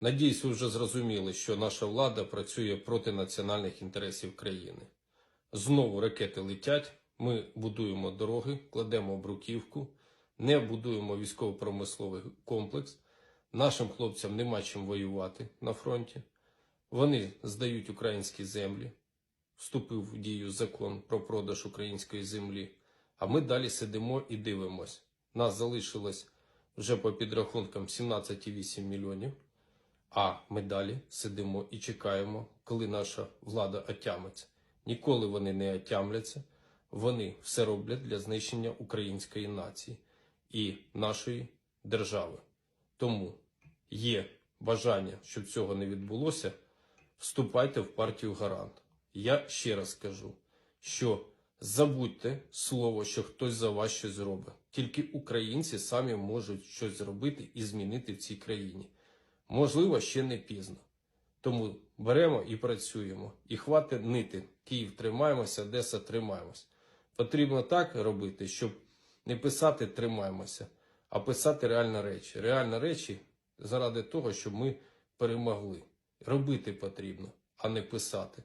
Надіюсь, ви вже зрозуміли, що наша влада працює проти національних інтересів країни. Знову ракети летять, ми будуємо дороги, кладемо бруківку, не будуємо військово-промисловий комплекс. Нашим хлопцям нема чим воювати на фронті. Вони здають українські землі. Вступив в дію закон про продаж української землі. А ми далі сидимо і дивимось. Нас залишилось вже по підрахункам 17,8 мільйонів. А ми далі сидимо і чекаємо, коли наша влада отямиться. Ніколи вони не отямляться. Вони все роблять для знищення української нації і нашої держави. Тому є бажання, щоб цього не відбулося. Вступайте в партію Гарант. Я ще раз кажу, що забудьте слово, що хтось за вас щось зробить. Тільки українці самі можуть щось зробити і змінити в цій країні. Можливо, ще не пізно. Тому беремо і працюємо. І хватить нити. Київ тримаємося, Одеса тримаємося. Потрібно так робити, щоб не писати тримаємося, а писати реальні речі. Реальні речі заради того, щоб ми перемогли. Робити потрібно, а не писати.